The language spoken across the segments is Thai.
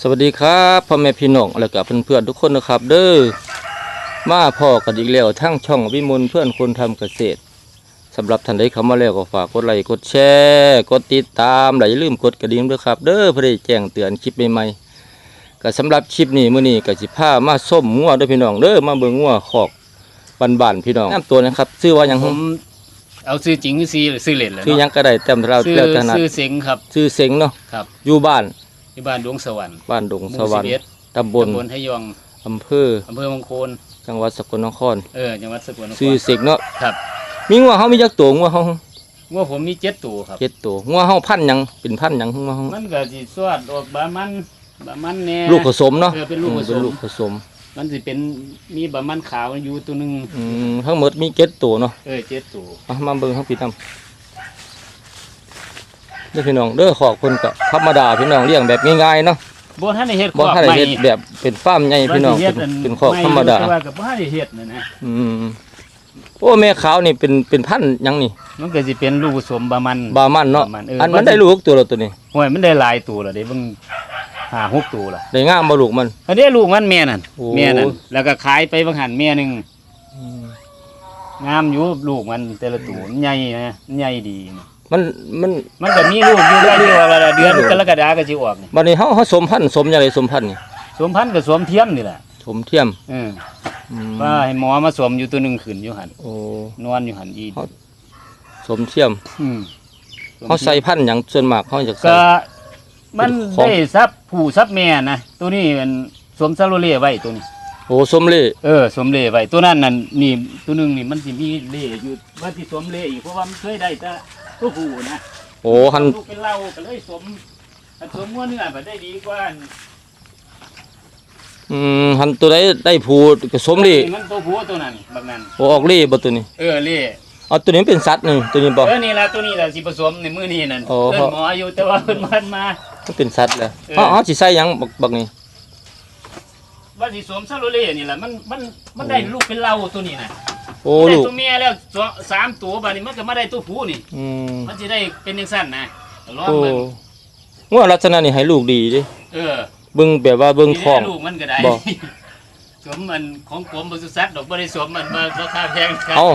สวัสดีครับพ่อแม่พี่น้องและกับเพื่อนๆทุกคนนะครับ เด้อมาพ่อกันอีกแล้วทั้งช่องวิมลเพื่อนคนทำเกษตรสำหรับท่านใดเข้ามาแล้วก็ฝากกดไลค์กดแชร์กดติดตามและอย่าลืมกดกระดิ่งด้วยครับ เด้อเพื่อได้แจ้งเตือนคลิปใหม่ๆก็สำหรับคลิปนี้มื้อนี้ก็สิพามาส้มงัวเด้วยพี่น้องเด้อมาเบิ่งงัวขอกบ้านๆพี่น้องน้ำตัวนะครับชื่อว่าหยังผมเอาซื้อจริงหรือซื้อซื้อเล่นเลยชื่อหยังก็ได้เต็มเราซื้อแล้วถนัดซื้อเสงครับชื่อเสงเนาะครับอยู่บ้าน ที่บ้านดวงสวรรค์บ้านดงหสมู่วรรสิค์บเอ็ดตำบลตำบลทะยองอำเภออำเภอมงคลจังหวัดสกลนครเออจังหวัดสกลนครชื่อเสกเนาะครับ มีงัวเฮามีจักตัวงัวเฮาว่าผมมีเจ็ดตัวครับเจ็ดตัวงัวเฮาพันธุ์หยังเป็นพันธุ์หยังงัวเฮามันก็สิสวดออกบามันบามันแน่ลูกผสมเนาะเออเป็นลูกผสมเป็นลูกผสม มันสิเป็นมีบามันขาวอยู่ตัวหนึงอืมทั้งหมดมีเจ็ดตัวเนาะเออเจ็ดตัวเอามาเบิ่งทั้งพี่นํ เด้อพี่น้องเด้อขอกเพิ่นก็ธรรมดาพี่น้องเลี้ยงแบบง่ายๆเนาะบ่ทันได้เฮ็ดบ่ทันได้ใหม่เฮ็ดแบบเป็นฟาร์มใหญ่พี่น้องว่าสิฮ็เป็นดนเป็นขอกธรรมดาใหแต่ว่าก็บ่ทันได้เฮ็ดนั่นนะอืมโอ้แม่ขาวนี่เป็นเป็นพันธุ์หยังนี่ มันก็สิเป็นลูกผสมบามันบามันเนาะบามันเอออัอันมันได้ลูกตัวแล้วตัวนี้โอ้ยมันได้หลายตัวแล้วเด้เบิ่งห้าหกตัวละได้งามบ่ลูกมันอันนี้ลูกมันแม่นั่นโอ้แม่นั่นแล้วก็ขายไปบางหันแม่หนึงอืมงามอยู่ลูกมันแต่ละตัวมันใหญ่นะมันใหญ่ดีนะ มันมันมันก็มีลูกอยู่ได้ที่ว่าละเดือนกรกฎาก็สิออกนี่บัดนี้เฮาเฮาสมพันธุ์สมจังไดสมพันธุ์นี่สวมพันธุ์กับสวมเทียมนี่แหละสมเทียมเอออืมว่าให้หมอมาสวมอยู่ตัวหนึงขึ้นอยู่หันโอ้นอนอยู่หันอีเขาสมเทียมอืมเขาใส่พันธุ์หยังส่วนมากเขาจะใส่ ก็มันของ ได้ซับผู้ซับแม่นะตัวนี้มันสวมซาโลเล่ไว้ตัวนี้ โอ้สมเล่เออสวมเล่ไว้ตัวนั้นนั่นนี่ตัวหนึงนี่มันสิมีเล่อยู่ว่าที่สวมเล่อีกเพราะว่ามันเคยได้แต่ ตัวผู้นะโอ้หันลูกเป็นเราก็เลยสวมอันสวมม้วนเนื้อไปได้ดีกว่าอันอืมหันตัวใดได้ผูก็สมเล่มันตัวผู้ตัวนั้นบางนั้น โอ้ออกเล่บ่ตัวนี้เออเล่เอาตัวนี้เป็นสัตว์หนึงตัวนี้บ่ เออนี่ละตัวนี้ละสิผสมในมือนี้นั่นโอ้เอิ้นหมออยู่แต่ว่าเพิ่นมันมา มันเป็นสัตว์แหละเออเฮาเฮาสิใส่หยังบักบักนี่ ว่าสิสวมซาโลเล่นี่แหละมันมันมันได้ลูกเป็นเราตัวนี้นะ โอ้ได้ลูกตัวเมียแล้วสองสามตัวบัดนี้มันก็มาได้ตัวผู้นี่ อืมมันสิได้เป็นจังซั่นนะลองโอ้เบิ่งงัวลักษณะนี้ให้ลูกดีเดิเออเบิ่งแบบว่าเบิ่งนี่ท้องลูกมันก็ได้บ่ สวมมันของกรมปศุสัตว์ดอกบ่ได้สวมมันมาราคาแพงครับ เอา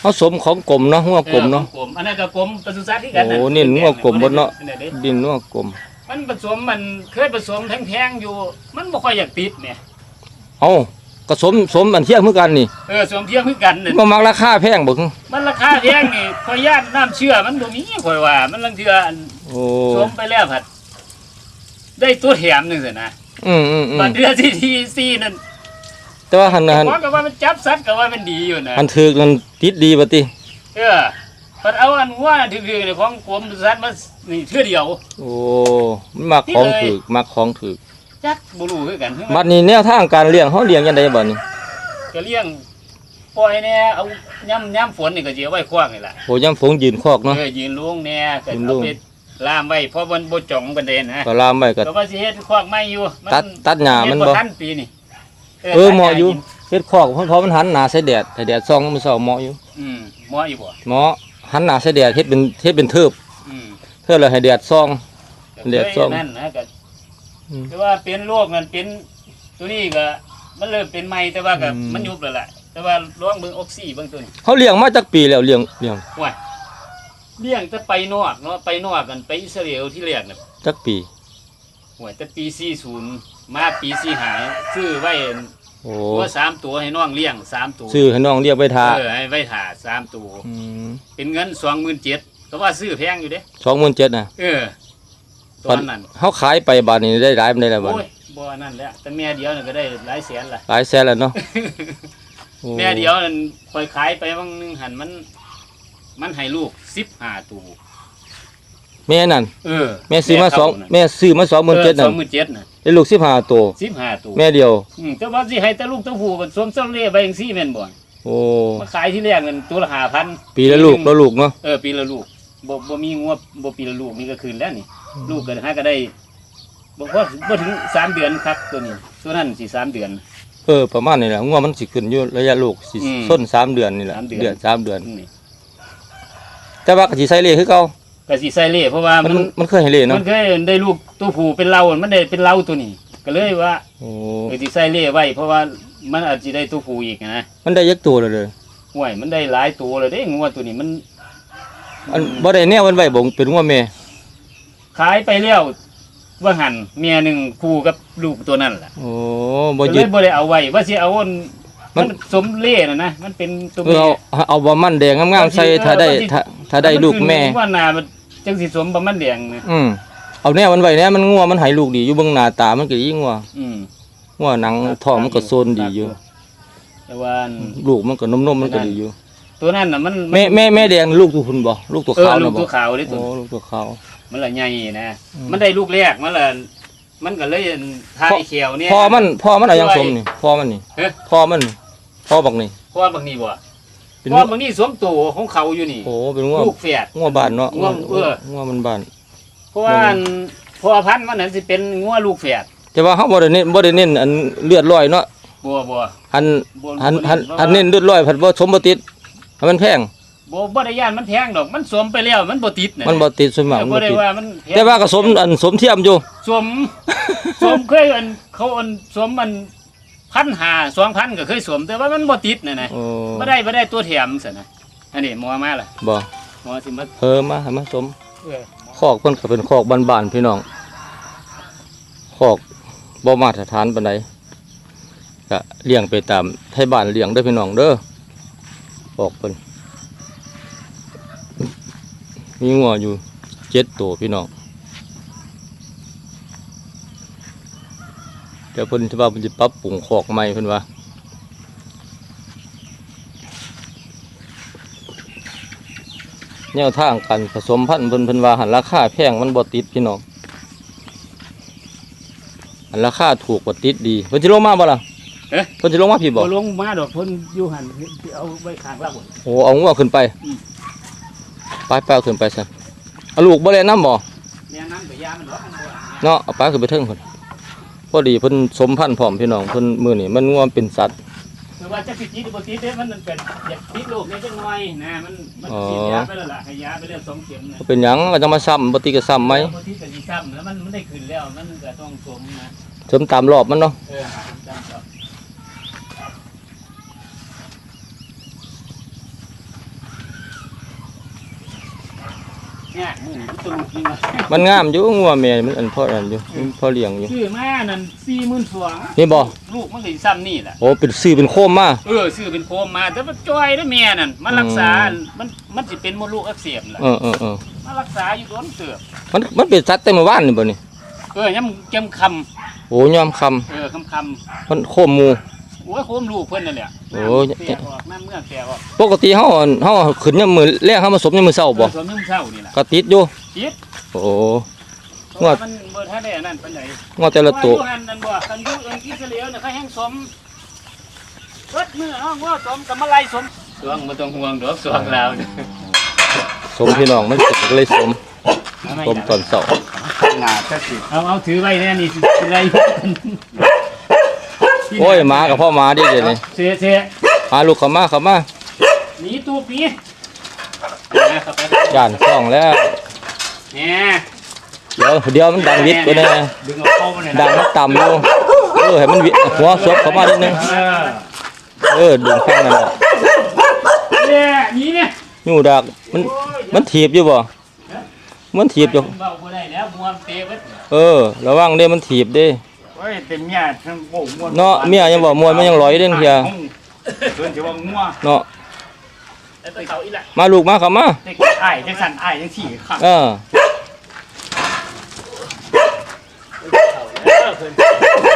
เฮาสมของกลมเนาะงัวกลมเนาะ ออของกรมอันนั้นก็กรมปศุสัตว์ที่กันโอ้นี่งัวกรมบ่เนาะด้ดินงัวกลม มันผสมมันเคยผสมแพงๆอยู่ มันบ่ค่อยอยากติดเนี่ยเอา ก็สมสมอันเทียมคือกันนี่เออสวมเทียมคือกันน่ะบ่มักราคาแพงบ่คือมันราคาแพงนี่ขอยญาตน้ำเชื่อมันบ่มีข่อยว่า มันลังเทื่ออันโอ้สวมไปแล้วผัดได้ตัวแถมหนึงสินะอืมอืมอืมบัดเดือนที่ที่สี่นั่นแต่ว่าหันหันหมอก็ว่ามันจับสัตว์ก็ว่ามันดีอยู่นะหันถือมันติดดีบ่ติเออพัดเอาอันว่าถือๆเนี่ยของกรมปศุสัตว์มานี่เทื่อเดียว โอ้มันมักของถือมักของถือ จักบ่รู้คือกันบัดนี้แนวทางการเลี้ยงเฮาเลี้ยงจังไดบัดนี้ก็เลี้ยงปล่อยแน่เอาย่ำย่ำฝนนี่ก็สิเอาไว้ขว้างนี่ล่ะโหยามฝงยืนคอกเนาะ เออยืนลุงแน่ก็ยืนลุเอาง ไปล่ามไว้เพราะมันบ่จ่องประเด็นนะก็ลามไว้ก็ ก็ว่าสิเฮ็ดคอกไม้อยู่นตัดตัดหญ้ามันบ่ เฮ็ดทันปีนี่เออตัดเหมาะอยู่กินเฮ็ดคอกเพราะเพราะมันหันหน้าใส่แดดใส่แดดส่องมันเช้าเหมาะอยู่อืมเหมาะอยู่บ่เหมาะหันหน้าใส่แดดเฮ็ดเป็นเฮ็ดเป็นเทิบอืม เทิบแล้วให้แดดส่องก็เรียกคส้ม นั่นนะก็ อืม แต่ว่าเป็นโรคนั่นเป็นตัวนี้ก็มันเริ่มเป็นใหม่แต่ว่าก็อืม มันยุบแล้วล่ะแต่ว่าลองเบิ่งออกซิเบิ่งตัวนี้เขาเลี้ยงมาจักปีแล้วเลี้ยงเลี้ยงว้ายเลี้ยงแต่ไปนอกเนาะไปนอกกันไปอิสราเอลที่แรกน่ะจักปีห่วยแต่ปี40มาปี45ซื้อไว้โอ้ตัวสามตัวให้น้องเลี้ยงสามตัวซื้อให้น้องเลี้ยงไว้ทาเออให้ไว้ถ่าสามตัวอืมเป็นเงินสองหมื่นเจ็ดก็ว่าซื้อแพงอยู่เด้27,000น่ะเออ ตอนนั้นเฮาขายไปบาดนี้ได้หลายปานใดแล้วบัดโอ้ยนี้บ่นั่นแหละแต่แม่เดียวนี่ก็ได้หลายแสนละหลายแสนแล้วเนาะโอ้แม่เดียวนั่นคอยขายไปบางหนึงหันมัน มันให้ลูกสิบห้าตัวแม่นั่นเออแม่ซื้อมาสองเท่แม่ซื้อมา27,000สนั่องนหมื่นเจ็ดน่ะได้ลูก15ตัวสิบห้าตัวแม่เดียวอืมแต่ว่าสิให้แต่ลูกตัวผู้ก็สวมเสื้อเล่ใบจังซี่แม่นบ่โอ้มาขายที่แรกนั่นตัวละห้าพันปีละลูกละลูกเนาะเออปีละลูกบ่บ่มีงัวบ่ปีละลูกนี่ก็คืนแล้วนี่ ลูกก็หาก็ได้บ่พอบ่ถึงสามเดือนครับตัวนี้ตัวนั้นสิสามเดือน เออประมาณนี้แหละงัวมันสิขึ้นอยู่ระยะลูกสิอืมส้นสามเดือนนี่แหละสามเดือน เดือนสามเดือน นี่แต่ว่าก็สิใส่เลขคือเก่าก็สิใส่เล่เพราะว่ามัมันนมันเคยให้เล่มัเนาะนเคยได้ลูกตัวผู้เป็นเรามันได้เป็นเราตัวนี้ ก็เลยว่าโอ้เออสิใส่เล่ไว้ เพราะว่ามันอาจสิได้ตัวผู้อีกนะมันได้ยักตัวเลยเลยห่วยมันได้หลายตัวเลยเด้งัวตัวนี้มัน อันบ่ได้แนวมันไว้บ่เป็นงัวแม่ ขายไปแล้วว่าหันเมียหนึ่งคู่กับลูกตัวนั่นแหละโอ้บ่ก็เลยึด ยบ่ได้เอาไว้ว่าสิเอาอันมัมัน นสมเล่น่ะนะมันเป็นตัวเออเมียเอาเอาบ่มันแดงงามๆใส่ถ้าได้ถ้าถ้าได้ลูกแม่ว่านามันจังสิสมประมาณแดงนะอืมเอาแนวมันไว้แน่มันงัวมันให้ลูกดีอยู่เบิ่งหน้าตามันก็ยิ่งงัวอืมงัวหนังท้องมันก็โซนดีอยู่ แต่ว่าอัน ลูกมันก็นมๆมันก็ดีอยู่ ตัวนั้นน่ะมันแม่แม่แม่แดงลูกตัวคุณบ่ลูกตัวเออขาวลูน่ะกบ่ตัวขาวนี่ตัวโอ้ลูกตัวขาว มันละใหญ่นะ อืม มันได้ลูกแรกมันละมันก็เลยทายเขียวเนี่ย พ่อมันพ่อมันเอายังสมนี่พ่อมันนี่เอ๊ะ พ่อมันนี่พ่อบักนี่พ่อบักนี่บ่เป็นพ่อบางนี่สวมตัวของเขาอยู่นี่ โอ้เป็นงัวลูกแฝด งัวบ้านเนาะงัวเออ งัวมันบ้าน เพราะว่าอันพ่อพันธุ์มันนั้นสิเป็นงัวลูกแฝดแต่ว่าเฮาบ่ได้เน้นบ่ได้เน้นอันเลือดลอยเนาะบัวบัวอันบัวอันอันบัวอันเน้นเลือดลอยผัดบ่สมบ่ติด ให้มันแพงบัวบ่ได้ย่านมันแพงดอก มันสวมไปแล้วมันบ่ติดน่ะมันบ่ติดส่วนมากแต่มันบ่บ่ได้ติดว่ามันพงแต่ว่าก็สมอันสมเทียมอยู่ สวมสวมเคยอันเขาอันสวมมันพันหาสองพันก็เคยสวมแต่ว่ามันบ่ติดน่ะนะโอ้บ่ได้บ่ได้ตัวแถมซั่นนะอันนี้หมอมาล่ะบ่หมอสิมาเออมาให้มาสมเออคอกเพิ่นก็เป็นคอกบ้านๆพี่น้องคอกบ่มาตรฐานปานใดก็เลี้ยงไปตามไทบ้านเลี้ยงเด้อพี่น้องเด้อ คอกเพิ่นมีงัวอยู่เจ็ดตัวพี่น้องเดี๋ยวเพิ่นสิว่าเพิ่นสิปรับปรุงคอกใหม่เพิ่นว่าแนวทางการผสมพันธุ์เพิ่นเพิ่นว่าหันราคาแพงมันบ่ติดพี่น้องหันราคาถูกกว่าติดดีเพิ่นสิลงมาบ่ล่ะ เอ๊ะ เพิ่นสิลงมาพี่บ่บ่ลงมาดอกเพิ่นอยู่หั่นเอาไว้ข้างล่างบ่ โอ้เอางัวขึ้นไปอืม ไปไปเอาขึ้นไปซะเอาลูกบ่แล่นน้ำบ่แนะนำไปยามันดอกมันบ่เนาะเอาไปขึ้นไปเทิงเพิ่นพอดีเพิ่นสมพันธุ์พร้อมพี่น้องเพิ่นมื้อนี้มันงัวเป็นสัตว์คือว่าจะสิติดหรือบ่ติดเด้มันมันเป็นอยากติดลูกนี่จังหน่อยนะมันมันอ๋อฉีดยาไปแล้วล่ะให้ยาไปแล้วสองเข็มนะบ่เป็นหยังก็จะมาซ้ำบ่ติก็ซ้ำไหมบ่ติดก็สิซ้ำแล้วมันมันได้ขึ้นแล้วมันก็ต้องสวมนะ เสริมตามรอบมันเนาะ เออจำครับ เนี่ยมึงตัวลูกนี่นะมันงามอยู่งัวแม่มันอันพออันอยู่มันพอเลี้ยงอยู่ซื้อมานั่นสี่หมื่นสองนี่บ่ลูกมันก็สิซ้ำนี่แหละโอ้เป็นซื้อเป็นโคมมาเออซื้อเป็นโคมมาแต่ว่าจอยได้แม่นั่นมันรักษา มันมันสิเป็นมดลูกอักเสบล่ะเออเออเออมารักษาอยู่โดนเสือบมันมันเป็นสัตว์แต่เมื่อวานนี่บ่นี่เออยังจำคโอ้ยอมคำำเออคำคมันโคมหมู่ำ โอ้ยโคมลูกเพิ่นนั่นแหละโอ้ยน้ำแตกออกน้ำเมื่อกแตกออกปกติเฮาเฮาขึ้นยามมื้อแรกเฮามาสมยามมื้อเช้าบ่เออสวนน้ำเศร้านี่แหละก็ติดอยู่ติดโอ้ เพราะว่ามันเบิดให้ได้อันนั้นปานใดงัวแต่ละตัวเพราะว่าอยู่หันนั่นบ่คันอยู่เอิ้นอิสราเอลเนี่ยเขาแห้งสมเบิดมื้อเนาะว่าสมกับมาไล่สมสวงบ่ต้องห่วงดอกสวงลาวเนี่ยสมพี่น้องมันเป็นก็เลยสมสมตอนเช้า หน้าจักสิเอาเอาถือไว้แน่นี่สิสิไล่ โอ้ยหมากับพ่อหมาดิเดี๋ยวนี้เสียเสียมาลูกเข้ามาเข้ามาหนีตูปีนะครับย่านซ่องแล้วแหมเดี๋ยวเดี๋ยวมันดังวิทย์ไปแน่ดึงเอาเข้ามาหน่อยนะดังมันต่ำอยู่เออให้มันวิหัวซบเข้ามานิดนึงเออเออดึงข้างนั่นแหละเนี่ยหนี่เนี่ยอยู่ดักมันมันถีบอยู่บ่มันถีบอยู่เบาบ่ได้แล้วบวมเตะเบิดเออระวังเด้มันถีบเด้ โอ้ยเต็มเมียทั้งโอ้ม่วนเนาะเมียยังบอกมวยมันยังลอยเด้นเพียเพิ่นสิว่างัวเนาะแล้วไปเขาอีหละมาลูกมาเข้ามาเด็กอ้ายจังสั่นอ้ายจังสี่ค่ะเออเออเพิ่น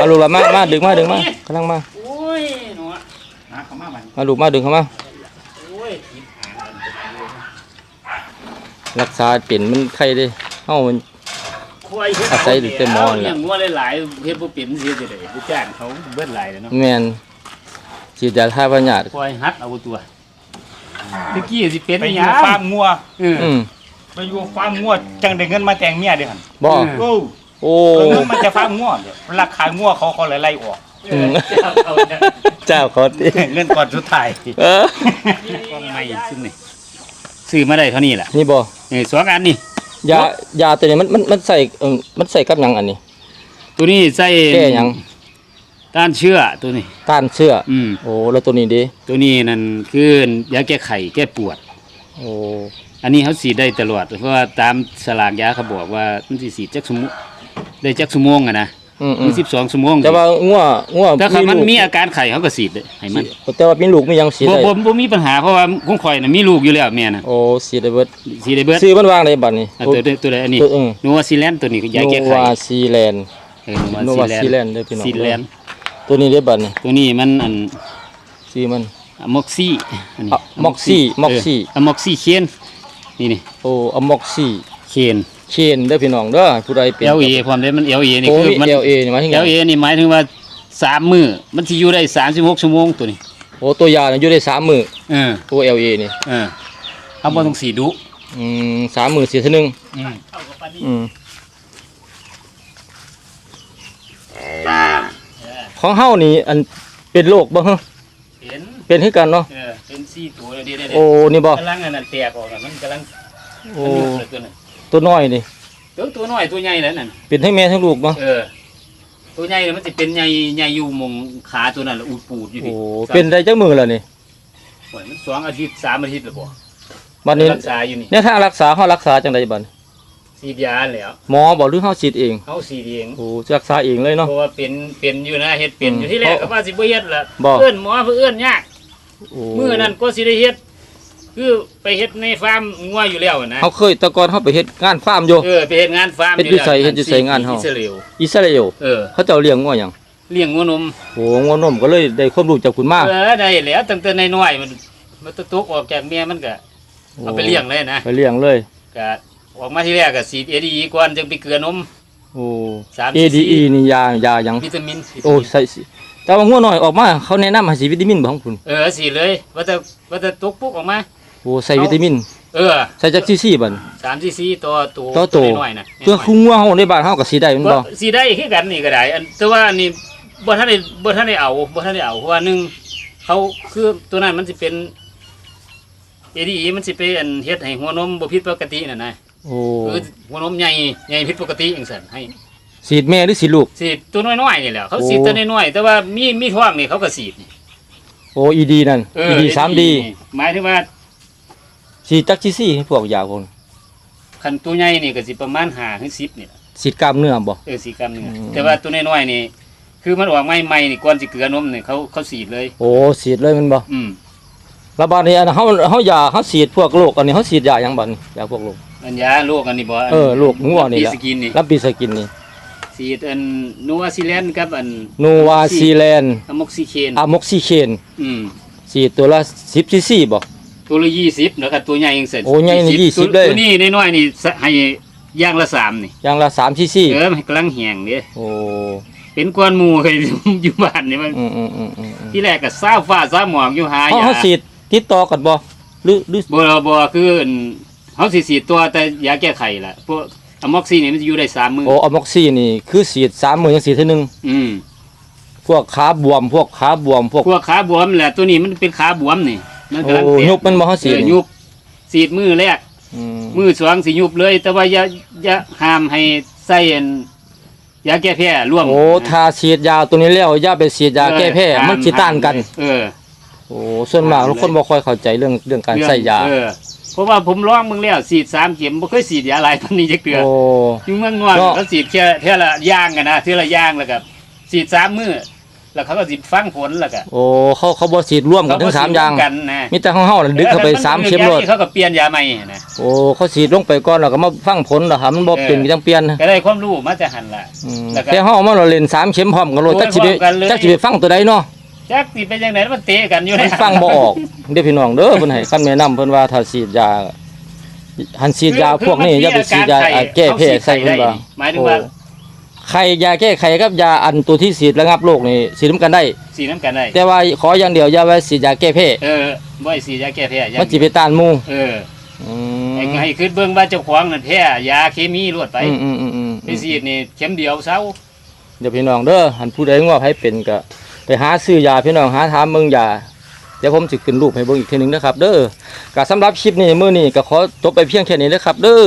มาลูกละมามาดึงมาดึงมากำลังมาโอ้ยหนูอะนะเข้ามาบัดมาลูกมาดึงเข้ามาโอ้ยผิดหางรักษาเป็นมันไข้เด้เฮามัน ควายเฮ็ดอาศัยอยู่แต่หมอนแหละ อย่างงัวหลายๆเฮ็ดบ่เป็นเสียจังได๋ผู้จ้างเขาเบิดหลายแล้วเนาะแม่นฉีดยาทาพยาธิควายหัดเอาตัวตะกี้สิเป็นไปอีอหยู่ยังฟาร์มงัวเออ อืมไปอยู่ฟาร์มงัวจังได้เงินมาแต่งเมียเด้อหั่นบ่อืม โอ้โอ้ เอาเงินมาจะฟาร์มงัวเด้อราคางัวเขาเขาเลยไล่ออก อืมเจ้าเอาเนี่ยเจ้าเขาติเงินก่อนสุดท้ายเออกล้องใหม่ซึ่งนี่ซื้อมาได้เท่านี้แหละนี่บ่ นี่สองอันนี่ ยายาตัวนี้มันมันมันใส่เออมันใส่กับหยังอันนี้ ตัวนี้ใส่แก้หยังต้านเชื้อตัวนี้ ต้านเชื้ออืมโอ้แล้วตัวนี้ดิตัวนี้นั่นคือยาแก้ไข้แก้ปวด โอ้อันนี้เขาฉีดได้ตลอด เพราะว่าตามสลากยาเขาบอกว่ามันสิฉีดจักสมงได้จักชั่วโมงอะนะ อืมอืมัมนสิบสองชั่วโมงแต่ว่างัวงัวถ้าเขามันลูกมีอาการไข้เขาก็ฉีดเลยให้มันแต่ว่ามีลูกมีหยังสีบ่ได้บ่บ่มีปัญหาเพราะว่าของข่อยน่ะมีลูกอยู่แล้วแม่น่ะโอ้สีได้เบิดฉีดได้เบิดซื้อมันวางได้บัดนี้ อะตัวตัวตัวใดอันนี้ตัวเออโนวาซีแลนด์ตัวนี้คือยาโนแก้ไขวาซีแลนด์ เออโนโนวาวาซีซีแลแลนนด์ด์เด้อพี่น้อง ซีแลนด์ตัวนี้ได้บัดนี้ตัวนี้มันอันซีมันอะม็อกซี่อันนี้อะม็อกซี่ม็อกซี่อะม็อกซี่เคนนี่นี่โอ้อะม็อกซี่เคน เคนเด้อพี่น้องเด้อผู้ใดเป็น LA ความได้มัน LA นี่โอ้คือมีมัน LA นี่หมายถึงหยัง LA นี่หมายถึงว่าสามมื้อมันสิอยู่ได้36ชั่วโมงตัวนี้โอ้ตัวยาเนี่ยอยู่ได้สามมื้อเออตัว LA นี่เออเอาบ่ต้องสีดุอืมสามมื้อเสียเท่านึงอืมอืมของเฮานี่อันเป็นโรคบ่ฮะเห็นเป็นคือกันเนาะเออเป็นสี่ตัวเดี๋ยวๆๆโอ้นี่บ่กำลังอันนั้นแตกออกน่ะมันกำลังโอ้มันยุบเลยตัวนั้น ตัวน้อยนี่ตัวตัวน้อยตัวใหญ่แล้วนั่นเป็นทั้งแม่ทั้งลูกเนาะเออ ตัวใหญ่เนี่ยมันจะเป็นใหญ่ใหญ่อยู่มงขาตัวนั้นละอูดปูดอยู่โอ้พี่เป็นได้จักมื้อแล้วนี่โอ้ยมันสองอาทิตย์สามอาทิตย์แล้วบ่บัดนี้รักษาอยู่นี่เนี่ยถ้ารักษาเฮารักษาจังไดบัดนี้ฉีดยาแล้วหมอบอกหรือเฮาฉีดเองเขาฉีดเองโอ้รักษาเองเลยเนาะเพราะว่าเป็นเป็นอยู่นะเฮ็ดเป็นอืมอยู่ที่แรกก็ว่าสิบ่เฮ็ดล่ะบ่เอื้อนหมอเพื่อเอื้อนยากโอ้มื้อนั้นก็สิได้เฮ็ด คือไปเฮ็ดในฟาร์มงัวอยู่แล้วนะเฮาเคยแต่ก่อนเฮาไปเฮ็ดงานฟาร์มอยู่ เออไปเฮ็ดงานฟาร์มเฮ็ดอยู่ไสเฮ็ดอยู่ไสงานเฮา อิสราเอลอิสราเอลเออเขาเจ้าเลี้ยงงัวหยังเลี้ยงงัวนมโอ้งัวนมก็เลยได้ความรู้จากคุณมาเออได้แล้วตั้งแต่น้อยๆมันมันตกออกจากเมียมันก็เอาไปเลี้ยงเลยนะไปเลี้ยงเลยก็ออกมาที่แรกก็ฉีดเอดีก่อนจึงไปเกลือนมโอ้สาม ADE นี่ยายาหยังวิตามินโอ้ใส่สิแต่ว่างัวน้อยออกมาเขาแนะนำให้สีวิตามินบ่ของคุณเออสีเลยว่าจะว่าจะตกปุ๊กออกมา โอ้ใส่วิตามิน เออใส่จักซี่ซี่บัดสามสี่สี่ตัวตัวตัวโตน้อยๆนะเพื่อคุงงัวเฮาในบ้านเฮาก็สิได้แม่นบ่บ่สีได้คือกันนี่ก็ได้อันแต่ว่านี่บ่ทันได้บ่ทันได้เอาบ่ทันได้เอาเพราะว่าหนึ่งเขาคือตัวนั้นมันสิเป็นเอดีมันสิไปอันเฮ็ดให้หัวนมบ่ผิดปกติน่ะนะโอ้คือหัวนมใหญ่ใหญ่ผิดปกติจังซั่นให้สีดแม่หรือสีดลูกสีดตัวน้อยๆนี่แหละเขาโอ้สีดตัวน้อยๆแต่ว่ามีมีท้องนี่เขาก็สีดนี่โอ้ ED นั่นเออ ED 3D นี่หมายถึงว่า สีดจักซี่ซี่ให้พวกยาพวกนั้นคันตัวใหญ่นี่ก็สิประมาณ5ถึง10นี่ล่ะสีดกล้ามเนื้อบ่ เออสีกรัมหนึงอะอืม แต่ว่าตัวน้อยๆนี่ คือมันออกใหม่ๆนี่ก่อนสิเกลือนมนี่เขาเขาสีดเลย โอ้สีดเลยแมันบ่อืม แล้วบัดนี้อันเฮาเฮายาเฮาสีดพวกโรคอันนี้เฮาสีดยาหยังบัดนี้ยาพวกโรค อันยาโรคอันนี้บ่นเออโรคงัวนี่แหละปีสกินนี่รับปีสกินนี่สีดอันนัวซิแลนกับอันโนวาซีแลนด์อะม็อกซิเคนอะม็อกซิเคนอืม สีดตัวละ10ซีซีบ่ ตัวละ20นะครับตัวใหญ่จังซั่นโอ้ใหญ่นี่ตัว20เลย ตัวนี้น้อยๆนี่สะให้อย่างละสามนี่อย่างละ3ซีซีเออมันกำลังแห้งเด้โอ้เป็นก้อนหมูเคย อยู่บ้านนี่มันอืมอืมอืมอืมอืมที่แรกก็ซ้าฟ้าซ้าหมอกอยู่หาเฮายาเฮาสีดติดต่อกันบ่หรือหรือบ่บ่คืออั่นเฮาสิสีดตัวแต่ยาแก้ไขล่ะพวกอะม็อกซินี่มันจะอยู่ได้สามมื้อโอ้อะม็อกซีนี่คือสีด3มื้อจังสีดเทื่อนึงอืมพวกขาบวม พวกขาบวมพวก พวกขาบวมแหละตัวนี้มันเป็นขาบวมนี่ มันกำลังโอ้แตกยุบมันบ่เฮาสีดเออนี่ยุบสีดมือแรก อืมมือสองสิยุบเลย แต่ว่าอย่าอย่าห้ามให้ใส่อันยาแก้แพ้ร่วมโอ้ถ้าฉีดยาตัวนี้แล้วอย่าไปฉีดยาแก้แพ้เออมันสิต้านกัน เออ โอ้ส่วนมากทุกคนบ่ค่อยเข้าใจเรื่องเรื่องการใส่ยา เออเพราะว่าผมลองมึงแล้วสีดสามเข็มบ่เคยสีดยาหลายปานนี้จักเทื่อโอ้ อยู่เมืองนอกก็ เขาสีดแค่เท่าละย่างกันนะเท่าละย่างแล้วก็สีดสามมือ แล้วเขาก็สิฟังผลแล้วก็โอ้เขาเขาบ่ฉีดร่วมกันถึงสามอย่างกันนะมีแต่ของเฮาน่ะดึกเข้าไปสามเข็มโลดเขาก็เปลี่ยนยาใหม่นะโอ้เขาฉีดลงไปก่อนแล้วก็มาฟังผลแล้วหามันบ่เออเป็นก็จังเปลี่ยนก็ได้ความรู้มาแต่หันล่ะอืมแล้วก็แต่เฮาเอามาเราเล่นสามเข็มพร้อมกันโลดโอ้ยจักสิไปพร้อมกันเลยจักสิไปฟังตัวใดเนาะจักสิเป็นจังไดมันเตะกันอยู่มัในนฟังบ่ออกเด้อพี่น้องเด้อเพิ่นให้คำแนะนำเพิ่นว่าถ้าฉีดยาหันฉีดยาพวกนี้อย่าไปฉีดยาแก้แพ้ใส่เพิ่นว่าหมายถึงว่าโอ้ ไข้ยาแก้ไขกับยาอันตัวที่ฉีดระงับโรคนี่ฉีดนํกันได้ สีน้ำกันได้ แต่ว่าขออย่างเดียวอย่าไว้ฉีดยาแก้แพ้เออบ่ให้สียาแก้แพ้ยามันสิไปต้านหมู่เอออืมให้ให้ขึ้นเบิ่งว่าเจ้าของนั่นแพ้ยาเคมีรวดไปอืมอืมอืมอืมไปสีดนี่เข็มเดียวเซาเดี๋ยวพี่น้องเด้อหันผู้ใดงอให้เป็นก็ไปหาซื้อยาพี่น้องหาถามเบิ่งยาเดี๋ยวผมสิขึ้นรูปให้เบิ่งอีกทีหนึงนะครับ เด้อก็สำหรับคลิปนี้มื้อนี้ก็ขอจบไปเพียงแค่นี้นะครับ เด้อ